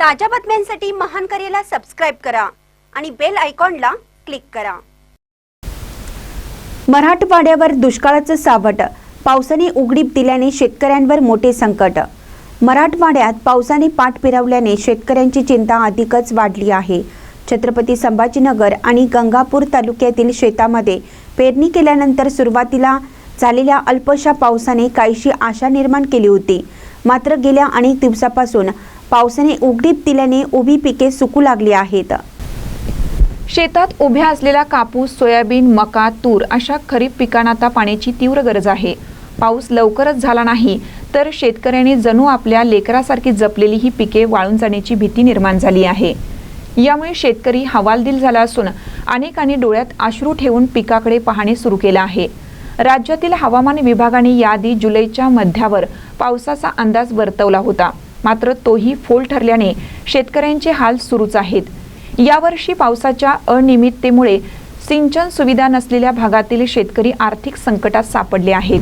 ताज्या बातम्यांसाठी महान करेला सबस्क्राईब करा आणि बेल आयकॉनला क्लिक करा. मराठवाड्यावर दुष्काळाचं सावट. पावसाने उघडीप दिल्याने शेतकऱ्यांवर मोठे संकट. मराठवाड्यात पावसाने पाठ फिरवल्याने शेतकऱ्यांची चिंता अधिकच वाढली आहे. छत्रपती संभाजीनगर आणि गंगापूर तालुक्यातील शेतामध्ये पेरणी केल्यानंतर सुरुवातीला झालेल्या अल्पशा पावसाने काहीशी आशा निर्माण केली होती. मात्र गेल्या अनेक दिवसापासून पावसाने उघडीप दिल्याने उभी पिके सुकू लागली आहेत. शेतात उभ्या असलेला कापूस सोयाबीन मका तूर अशा खरीप पिकांना आता पाण्याची तीव्र गरज आहे. पाऊस लवकरच झाला नाही तर शेतकऱ्यांनी जणू आपल्या लेकरासारखी जपलेली ही पिके वाळून जाण्याची भीती निर्माण झाली आहे. यामुळे शेतकरी हवालदिल झाला असून अनेकांनी डोळ्यात अश्रू ठेवून पिकाकडे पाहणे सुरू केलं आहे. राज्यातील हवामान विभागाने याआधी जुलैच्या मध्यावर पावसाचा अंदाज वर्तवला होता. मात्र तोही फोल ठरल्याने शेतकऱ्यांचे हाल सुरूच आहेत. यावर्षी पावसाच्या अनियमिततेमुळे सिंचन सुविधा नसलेल्या भागातील शेतकरी आर्थिक संकटात सापडले आहेत.